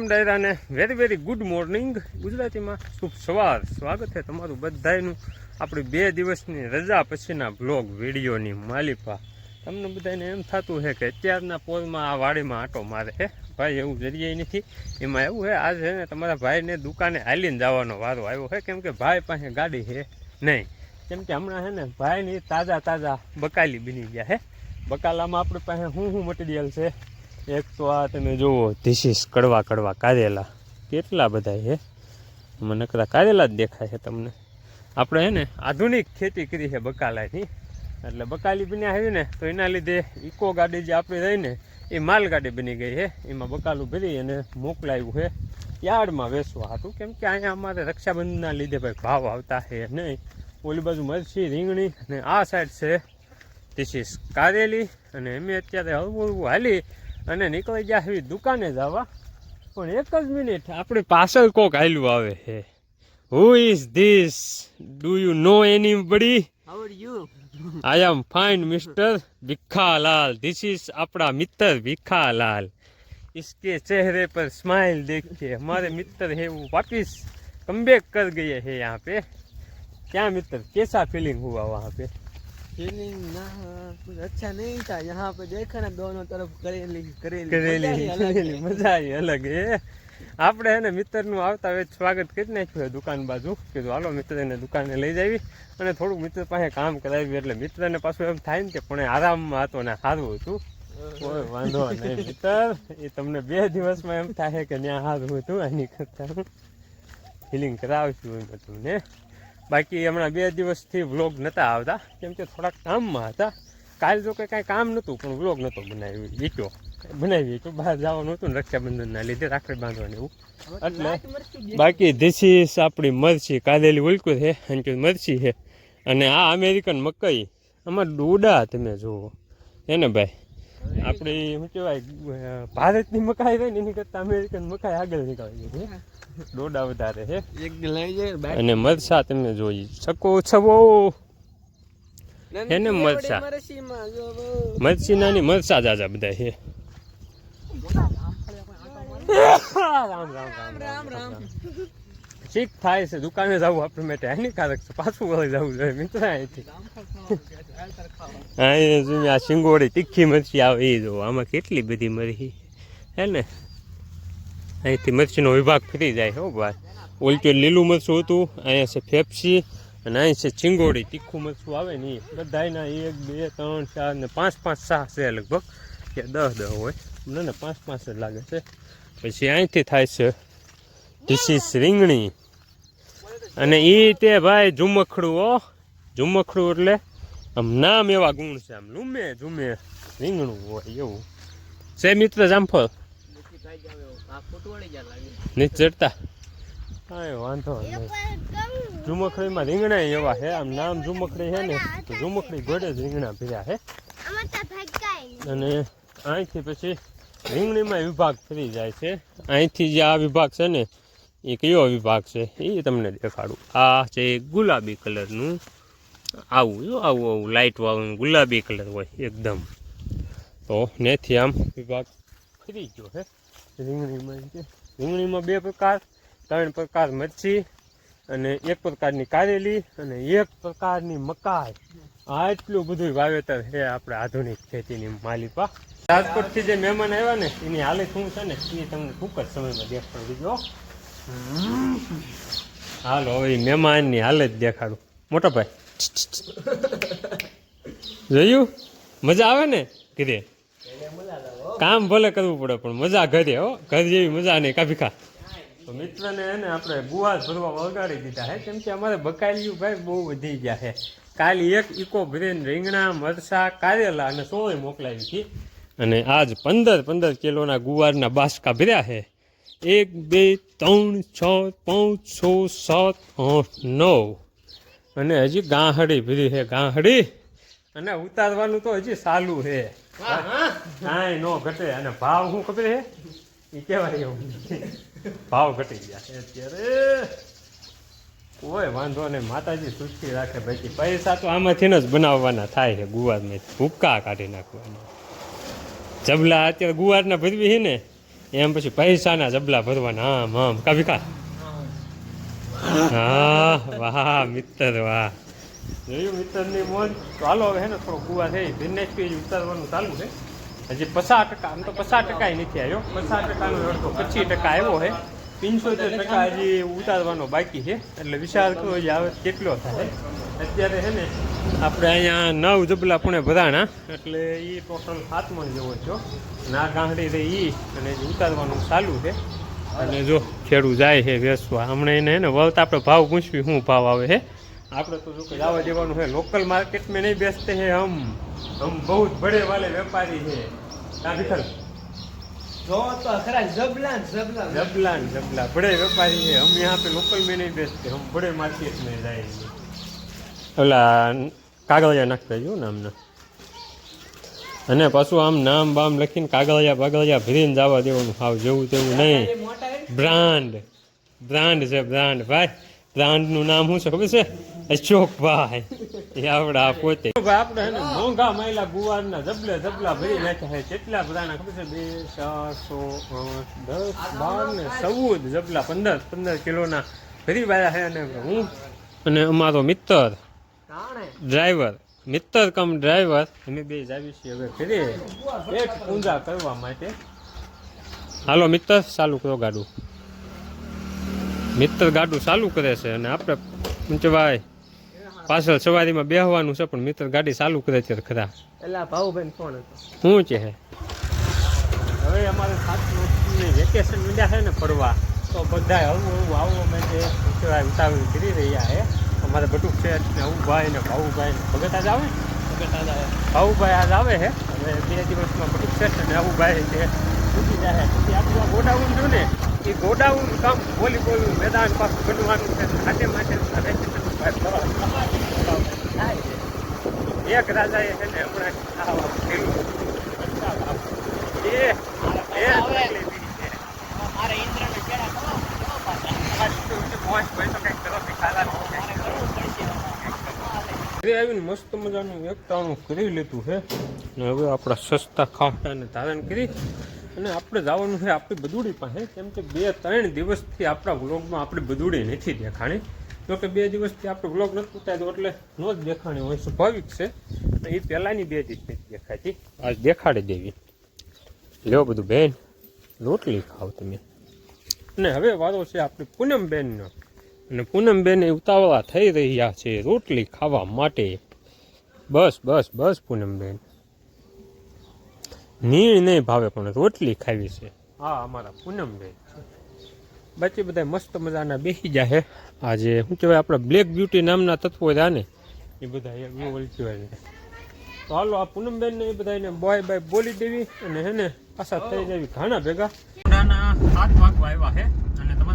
ડાયરાને very very good morning ગુજરાતીમાં શુભ સવાર. સ્વાગત છે તમારું બધાનું આપણી બે દિવસની રજા પછીના બ્લોગ વિડીયોની માલિપા. તમને બધાને એમ થતું છે કે અત્યારના પોલમાં આ વાડીમાં આંટો મારે છે ભાઈ એવું જરીએ નથી. એમાં એવું છે આજ છે ને તમારા ભાઈને દુકાને હાલીને જવાનો વારો આવ્યો છે કેમ કે ભાઈ પાસે ગાડી છે નહીં. કેમ કે હમણાં છે ને ભાઈની તાજા તાજા બકાલી બની ગયા છે બકાલામાં આપણી પાસે શું શું મટીરિયલ છે? એક તો આ તમે જુઓ ધીસીસ કડવા કડવા કારેલા. કેટલા બધા છે મને નકરા કારેલા જ દેખાય છે તમને. આપણે હે ને આધુનિક ખેતી કરી છે બકાલાની એટલે બકાલી બની આવી ને, તો એના લીધે ઇકો ગાડી જે આપણી રહી ને, એ માલગાડી બની ગઈ છે એમાં બકાલું ભરી અને મોકલાયું છે યાર્ડમાં વેચવા હતું કેમ કે અહીંયા અમારે રક્ષાબંધનના લીધે ભાઈ ભાવ આવતા છે નહીં. ઓલી બાજુ મરચી, રીંગણી અને આ સાઈડ છે ધીસીસ કારેલી. અને અમે અત્યારે હળવું હળવું હાલી અને નીકળી ગયા એવી દુકાને જવા પણ એક જ મિનિટ આપણે પાછળ કોક હાલ્યું આવે છે who is this do you know anybody How are you? I am fine mister Bhikhalal this is આપણા મિત્ર ભીખાલાલ इसके चेहरे पर स्माइल देख के हमारे मित्र है वो वापिस कमबैक कर गए हैं यहाँ पे क्या मित्र कैसा फीलिंग हुआ वहाँ पे फीलिंग ना कुछ अच्छा नहीं था यहाँ पे देखा ना दोनों तरफ करेली करेली કરેલી मजा ही अलग है। કરેલી મજા આવી અલગ એ આપણે એને મિત્રનું આવતા વેચ સ્વાગત કરી નાખ્યું છે દુકાન બાજુ કીધું હાલો મિત્રને દુકાને લઈ જાવી અને થોડુંક મિત્ર પાસે કામ કરાવ્યું એટલે મિત્રને પાછું એમ થાય ને કે પણ એ આરામમાં હતો ને સારું હતું કોઈ વાંધો નહીં મિત્ર એ તમને બે દિવસમાં એમ થાય કે ત્યાં સારું હતું એની કરતા ફિલિંગ કરાવશું એમ હતું ને બાકી હમણાં બે દિવસથી વ્લોગ નહોતા આવતા. કેમ કે થોડાક કામમાં હતા. કાલ જો કે કાંઈ કામ નહોતું પણ વ્લોગ નહોતો બનાવ્યો વીક્યો બનાવી તો બહાર જવાનું હતું ને રક્ષાબંધનના લીધે રાખડી બાંધવાની એવું. એટલે બાકી દેશી આપણી મરચી કાઢેલી ઉલકું છે અને કે મરચી છે. અને આ અમેરિકન મકઈ આમાં ડોડા તમે જુઓ. એને ભાઈ? આપણી શું કહેવાય ભારતની મકાઈ હોય ને એની કરતાં અમેરિકન મકાઈ આગળ નીકળી છે ડોડા વધારે છે એક લઈ જાય અને મરસા તમે જોઈ શકો છો. એને મરસા. મરચી? નાની મરસા જાજા બધા છે રામ રામ રામ રામ રામ ઠીક થાય છે દુકાને જવું આપણે માટે. હાનિકારક છે પાછું વળી જવું જોઈએ મિત્ર અહીંથી. અહીં જો આ શિંગોડી તીખી મરચી આવે, એ જો, આમાં કેટલી બધી મરચી? હે ને? અહીંથી મરચીનો વિભાગ ફરી જાય, હો ભાઈ ઓલચો લીલું મરચું હતું, અહીંયા છે ફેફસી, અને અહીં છે ચિંગોડી તીખું મરચું આવે ને એ બધાયના એક, બે, ત્રણ, ચાર ને પાંચ પાંચ સાહ છે લગભગ. કે દસ દસ હોય. મને ને પાંચ પાંચ જ લાગે છે. પછી અહીંથી થાય છે ડીસીસ રીંગણી. અને એ તે ભાઈ ઝુમખડું હો. ઝુમખડું એટલે આમ નામ એવા ગુણ છે, આમ લુમે ઝુમે રીંગણું હોય એવું. છે મિત્ર જામફળ? નીચ ચડતા? કાંઈ વાંધો નહીં. ઝુમખડીમાં રીંગણા એવા છે, આમ નામ ઝુમખડી છે ને, તો ઝુમખડી ઘોડે જ રીંગણા ભર્યા છે. અને અહીંથી પછી રીંગણીમાં વિભાગ ફરી જાય છે. અહીંથી જે આ વિભાગ છે ને, એ કયો વિભાગ છે, એ તમને દેખાડું. આ છે ગુલાબી કલરનું આવું, જો આવું આવું લાઇટ વાળું ગુલાબી કલર હોય, એકદમ. તો નેથી આમ વિભાગ ફરી ગયો હે. રીંગણીમાં રીંગણીમાં બે પ્રકાર, ત્રણ પ્રકાર મરચી અને એક પ્રકારની કારેલી અને એક પ્રકારની મકાઈ. આટલું બધું વાવેતર છે આપણે આધુનિક ખેતીની માલિપા રાજકોટથી જે મહેમાન આવ્યા ને, એની હાલત શું છે ને, એ તમને ટૂંક જ સમયમાં દેખાડી દીધો હાલો, હવે મહેમાનની હાલત દેખાડું. મોટા ભાઈ. જોયું? મજા આવે ને ઘરે? કામ ભલે કરવું પડે, પણ મજા ઘરે, હો. ઘર જેવી મજા નહીં, કાપી ખા. મિત્રને એને આપણે ગુવાર ભરવા વગાડી દીધા છે કેમ કે અમારે બકાલિયું ભાઈ બહુ વધી ગયા છે કાલે એક ઇકો બ્રેન રીંગણા મરસા કારેલા અને સોય મોકલાવી હતી. અને આજ પંદર પંદર કિલોના ગુવારના બાસકા ભર્યા છે એક, બે, ત્રણ, છ, પાંચ, છ, સાત, આઠ, નવ. અને હજી ગાંહડી ભરી છે ગાંહડી. અને ઉતારવાનું તો હજી સાલું છે. કાંઈ નો ઘટે. અને ભાવ શું ખબર છે? એ કહેવાય એવું. ભાવ ઘટી ગયા છે અત્યારે. કોઈ વાંધો નહીં. માતાજી સુસ્તી રાખે પછી પૈસા તો આમાંથી જ બનાવવાના થાય છે ગુવારમાંથી ભૂક્કા કાઢી નાખવાના. જબલા અત્યારે ગુવારના ભરવી છે ને એમ પછી પૈસાના જબલા ભરવાના. આમ આમ. કા વિકાસ? હા, વાહ મિત્ર વાહ. જોયું મિત્રની મોજ. ચાલો હવે ને થોડો કુવા થઈ. દિનેશ પેજ ઉતારવાનું ચાલુ છે. હજી પચાસ ટકા, આમ તો પચાસ ટકા નથી આવ્યો. પચાસ ટકાનો અડધો, પચીસ ટકા આવ્યો છે. પિંચોતેર ટકા હજી ઉતારવાનો બાકી છે. એટલે વિચાર કરો હજી આવે કેટલો થાય? અત્યારે છે ને, આપણે અહીંયા નવ જબલા પુણે ભરાણા. એટલે એ ટોટલ સાત જવો થયો ના ગાંઠડી રહી એ અને ઉતારવાનું ચાલુ છે. અને જો ખેડૂત જાય છે વેચવા. હમણાં એને એને વળતા આપણે ભાવ પૂછવી શું ભાવ આવે હે? આપણે તો શું લાવવા દેવાનું છે લોકલ માર્કેટમાં નહીં બેસતે હે હમ. હમ બહુ જ બડે વાલે વેપારી છે ત્યાં વિખલ જો તો ખરા જબલાન જબલાન જબલાન જબલા બડે વેપારી છે હમ યહાં પે લોકલ મેં નહીં બેસતે. હમ ભળે માર્કેટ મેં જાય છે. ઓલા કાગળિયા નાખતા જો ને હમણાં અને પાછું આમ નામ બામ લખીને કાગળિયા પાગળિયા ભરીને જવા દેવાનું હાવ જેવું તેવું નહીં. બ્રાન્ડ. બ્રાન્ડ છે બ્રાન્ડ. ભાઈ બ્રાન્ડનું નામ શું છે ખબર છે? અશોકભાઈ એ આપણા પોતે. ભાઈ આપણે એને મોંઘા માયલા ગુવારના જબલે જબલા ભરી નાખ્યા છે. કેટલા બધાના ખબર છે? બે ચાર સો આઠ દસ બાર ને ચૌદ જબલા પંદર પંદર કિલોના ભરી વાયા છે અને હું અને અમારો મિત્ર તાણે. ડ્રાઈવર. મિત્ર કમ ડ્રાઈવર. અમે બે જાવી છીએ હવે ફરી એક પૂંજા કરવા માટે. હાલો મિત્તર ચાલુ કરો ગાડું. મિત્ર ગાડું ચાલુ કરે છે અને આપણે પંચભાઈ પાછળ સવારીમાં બેહવાનું છે પણ મિત્ર ગાડી ચાલુ કરે છે ખરા. એલા ભાઉબેન કોણ હતો. શું છે હવે અમારે સાતની વેકેશન મીડ્યા છે ને ફરવા. તો બધા હળવું હળવું આવવા માટે જે ઉતાવળ કરી રહ્યા છે. અમારે બટુક છે ને ભાઈ ને ભાવુભાઈ ને. ભગત આજ આવે? ભાવુભાઈ આજ આવે. છે હવે બે દિવસમાં બટુક છે ને ભાવુભાઈ છે. છૂટી જાય પછી આપણું આ ગોડાઉન જો ને એ ગોડાઉન કામ બોલી બોલું મેદાન પાછું બનવાનું છે. માટે માટે એક રાજાએ છે ને હમણાં આવા પેલું એ એ તકલીફ છે. મારે ઇન્દ્રને કેળા કરો કરો પાછા મોજ ભાઈ તો કંઈક કરો ખાવાનું. ઘરે આવીને મસ્ત મજાનું એકટાણું કરી લીધું છે. ને હવે આપણા સસ્તા ખાટાને ધારણ કરી અને આપણે જવાનું છે આપણી બધુડી પાસે. કેમ કે બે ત્રણ દિવસથી આપણા વ્લોગમાં આપણી બધુડી નથી દેખાણી. જો કે બે દિવસથી આપણે વ્લોગ નથી ઉતાર્યો એટલે નો જ દેખાણી હોય, સ્વાભાવિક છે. અને એ પહેલાંની બે દિવસ નથી દેખાતી. આજ દેખાડી દેવી. લ્યો બધું બેન, રોટલી ખાઓ તમે. અને હવે વારો છે આપણી પૂનમબેનનો. અને પૂનમબેન ઉતાવળા થઈ રહ્યા છે, રોટલી ખાવા માટે. બસ બસ બસ, પૂનમબેન. નીણ નહીં ભાવે, પણ રોટલી ખાવી છે. હા, અમારા પૂનમબેન. બાકી બધા મસ્ત મજાના બેસી જાય આજે શું કહેવાય, આપણા બ્લેક બ્યુટી નામના તત્વો રહ્યા ને, એ બધા છે. તો હાલો, આ પૂનમબેન ને એ બધાને બોય બાય બોલી દેવી અને હેને પાછા થઈ જવી ઘણા ભેગા. સાત વાગવા આવ્યા છે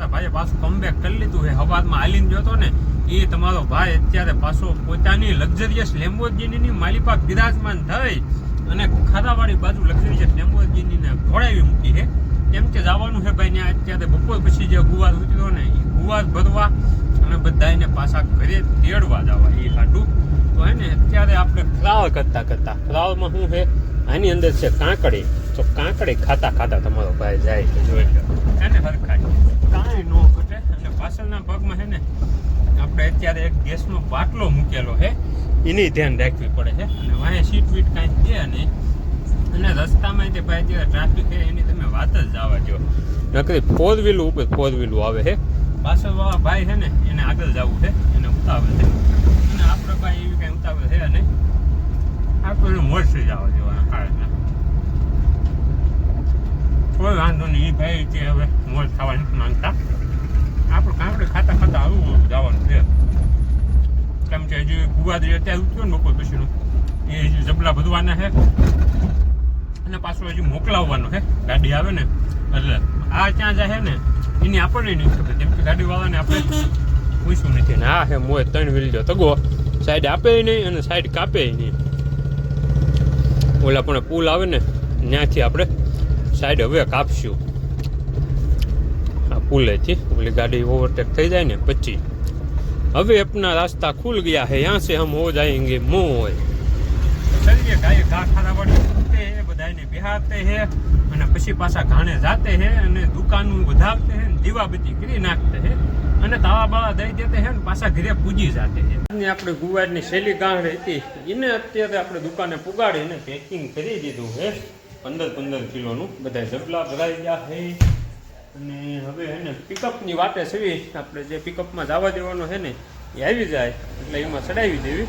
તમારા ભાઈએ પાછું કમબેક કરી લીધું છે. હવાદમાં હાલીને જોતો ને, એ તમારો ભાઈ અત્યારે પાછો પોતાની લક્ઝરિયસ લેમ્બોર્ગિનીની માલિપા બિરાજમાન થઈ અને ખારાવાળી બાજુ લક્ઝરિયસ લેમ્બોર્ગિનીને ઘોડાવી મૂકી છે. એમ કે જવાનું છે ભાઈ ત્યાં, અત્યારે બપોર પછી જે ગુવાર ઉતર્યો ને, એ ગુવાર ભરવા અને બધાને પાછા ઘરે તેડવા જવા એ ખાટું તો હે ને, અત્યારે આપણે ફ્લાવર કરતા કરતા, ફ્લાવરમાં શું છે? આની અંદર છે કાંકડી. તો કાંકડી ખાતા ખાતા તમારો ભાઈ જાય જોઈ લો. એને હરખાય કાંઈ ન ઘટે. અને પાછળના ભાગમાં છે ને, આપણે અત્યારે એક ગેસનો બાટલો મૂકેલો છે. એની ધ્યાન રાખવી પડે છે. અને વાંહે સીટ વીટ કાંઈ છે નહીં. અને રસ્તામાં તે ભાઈ જે ટ્રાફિક છે, એની તમે વાત જ જવા દો નકરી ફોર વ્હીલ ઉપર ફોર વ્હીલું આવે છે. પાછળવાળા ભાઈ છે ને, એને આગળ જવું છે. એને ઉતાવળ છે. અને આપણે ભાઈ એવી કાંઈ ઉતાવળ છે નહીં. આપણે મળશે જવા દેવાના કારણે. કોઈ વાંધો નહીં. ભાઈ તે હવે મોજ થવા નથી માંગતા. આપણે કાંકડે ખાતા ખાતા આવું જવાનું છે. કેમ કે હજી ગુવાદરી અત્યારે ઉઠ્યો ને બપોર પછીનું. એ હજી જબલા બધવાના છે. અને પાછું હજી મોકલાવવાનો છે. ગાડી આવે ને, એટલે આ ત્યાં જાય ને, એની આપણને નહીં ખબર. કેમ કે ગાડીવાળાને આપણે પૂછ્યું નથી. ને આ હે મોય ત્રણ વ્હીલ જો તગો. સાઈડ આપે નહીં અને સાઈડ કાપે નહીં. ઓલા પણ પુલ આવે ને, ત્યાંથી આપણે સાઈડ હવે કાપશું આ પુલેથી ઓલી ગાડી ઓવરટેક થઈ જાય ને પછી હવે अपना रास्ता खुल गया है यहाँ से हम हो जाएंगे मोय चलिए गाय घा खाना पड़ी है बधाई ભાઈને બિહારતે હે અને પછી પાછા ઘાણે જાતે હે અને દુકાનું વધારતે હે ને દીવાબત્તી કરી નાખતે હે અને તાવા બાવા દઈ દેતે હે ને પાછા ઘરે પૂજી જાતે હે આજની આપણે ગુવારની શેલી ગાંઠ હતી એને અત્યારે આપણે દુકાને પુગાડીને પેકિંગ કરી દીધું હે પંદર પંદર કિલોનું બધા જબલા ભરાઈ ગયા હે. અને હવે હે ને પિકઅપની વાટે છે આપણે જે પિકઅપમાં જવા દેવાનો છે ને, એ આવી જાય. એટલે એમાં ચડાવી દેવી.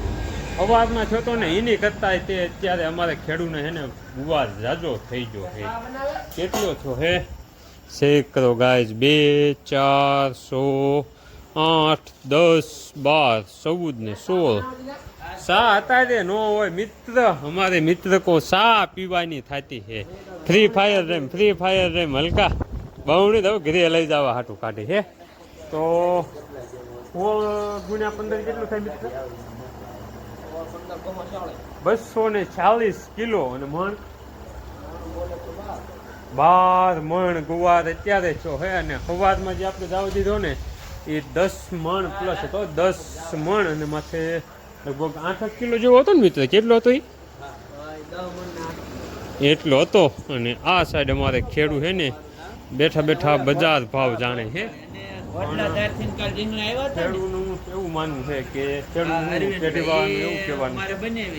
અવાજમાં થયો તો ને એની કરતા તે અત્યારે અમારે ખેડૂને હે ને ગુવાર જાજો થઈ ગયો હે. કેટલો થયો હે? ચેક કરો ગાઈઝ બે ચાર સો આઠ, દસ, બાર, ચૌદ ને સોળ. સા અત્યારે નો હોય. મિત્ર. અમારે મિત્ર કો સા પીવાની થતી છે free fire RAM free fire RAM હલકા. બહુણી દઉં ઘરે લઈ જવા હાટું કાઢી હે. તો સોળ ગુણ્યા પંદર કેટલું થાય મિત્ર? બસો ને ચાલીસ કિલો અને મણ? બાર મણ ગુવાર અત્યારે છો હે અને સવારમાં જે આપણે દાવ દીધો ને, એ દસ મણ પ્લસ હતો. દસ મણ અને માથે લગભગ આઠ કિલો જેવો હતો ને મિત્ર? કેટલો હતો એ? એટલો હતો. અને આ સાઈડ અમારે ખેડૂ છે ને બેઠા બેઠા બજાર ભાવ જાણે છે ખેડૂનું એવું માનવું છે કે ખેડૂતનું પેઢી એવું કહેવાનું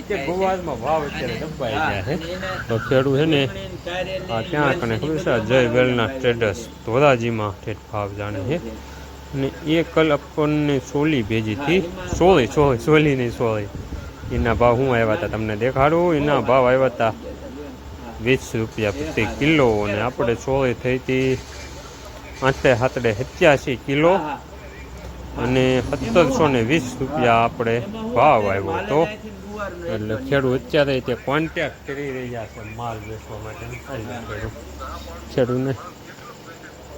કે ગુવારમાં ભાવ અત્યારે દબાઈ ગયા છે તો ખેડૂ છે ને આ ક્યાં કને ખબર છે જય વેલના ટ્રેડર્સ ધોરાજીમાં ઠેઠ ભાવ જાણે છે અને એ કલ આપણને સોલી ભેજી હતી. સોળી સોળી, સોલી નહીં, સોળી. એના ભાવ હું આવ્યા હતા તમને દેખાડું? એના ભાવ આવ્યા હતા વીસ રૂપિયા પ્રતિ કિલો અને આપણે સોળી થઈ હતી આઠે સાતડે સત્યાસી કિલો અને સત્તરસો ને વીસ રૂપિયા આપણે ભાવ આવ્યો હતો. એટલે ખેડૂત અત્યારે તે કોન્ટેક્ટ કરી રહ્યા છે માલ વેચવા માટે. ખેડૂતને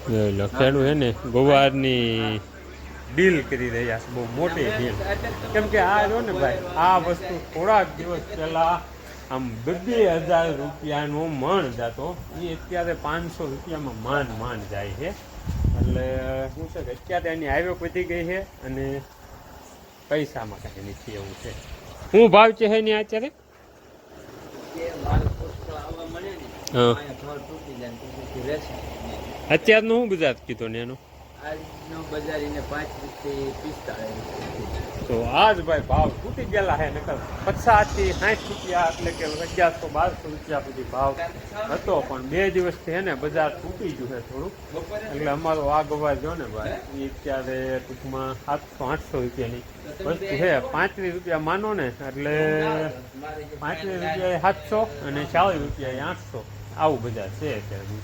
જોઈ છે હે ને ગોવારની ડીલ કરી રહ્યા છે બહુ મોટી ડીલ. કેમ કે આ જો ને ભાઈ આ વસ્તુ થોડાક દિવસ પહેલા આમ બે બે હજાર રૂપિયાનો મણ જતો એ અત્યારે પાંચસો રૂપિયામાં માંડ માંડ જાય છે. એટલે શું છે કે અત્યારે એની આવક વધી ગઈ છે અને પૈસામાં કાંઈ નથી એવું છે. શું ભાવ છે એની અત્યારે હા. અત્યારનું શું બજાર કીધો ને એનો? તો આજ ભાઈ ભાવ તૂટી ગયેલા હે નકર પચાસથી સાઠ રૂપિયા એટલે કે અગિયારસો બારસો રૂપિયા સુધી ભાવ હતો. પણ બે દિવસથી હે ને બજાર તૂટી ગયું છે થોડુંક. એટલે અમારો આ ગવાર જો ને ભાઈ એ અત્યારે ટૂંકમાં સાતસો આઠસો રૂપિયાની વસ્તુ છે પાંત્રીસ રૂપિયા માનો ને એટલે પાંત્રીસ રૂપિયા સાતસો અને ચાલીસ રૂપિયા આઠસો. આવું બજાર છે અત્યારે.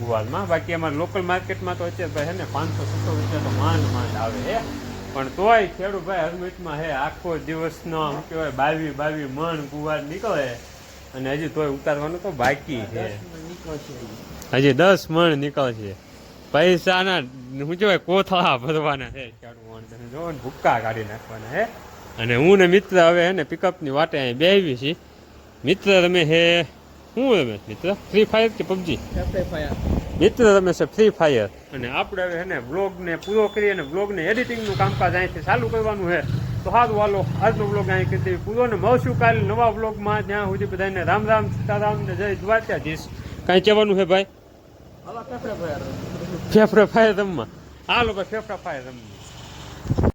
ગુવારમાં બાકી અમારે લોકલ માર્કેટમાં તો અત્યારે ભાઈ હે ને પાંચસો છસો રૂપિયા તો માંડ માંડ આવે હે. પણ તોય ખેડૂત ભાઈ હરમિટમાં હે આખો દિવસનો શું કહેવાય બાવી બાવી મણ ગુવાર નીકળે. અને હજી તોય ઉતારવાનું તો બાકી છે. હજી. દસ મણ નીકળશે. પૈસાના શું કહેવાય કોથળા ભરવાના છે. તમે ને ભૂક્કા કાઢી નાખવાના હે. અને હું ને મિત્ર હવે હે ને પિકઅપની વાટે અહીં બેહવી છીએ. મિત્ર તમે હે શું રમે મિત્ર? ફ્રી ફાયર કે પબજી મિત્ર રમે છે ફ્રી ફાયર અને આપણે હવે હે ને બ્લોગને પૂરો કરી અને બ્લોગને એડિટિંગનું કામકાજ અહીંથી ચાલુ કરવાનું છે. તો સારું હાલો આજનો બ્લોગ અહીં કરી દેવી પૂરો ને મળશું કાલે નવા બ્લોગમાં જ્યાં સુધી બધાને રામ રામ સીતારામ ને જય દ્વારકાધીશ. કાંઈ કહેવાનું છે ભાઈ? ફેફડા ફાયર રમવા. હાલો ભાઈ ફેફડા ફાયર રમવા.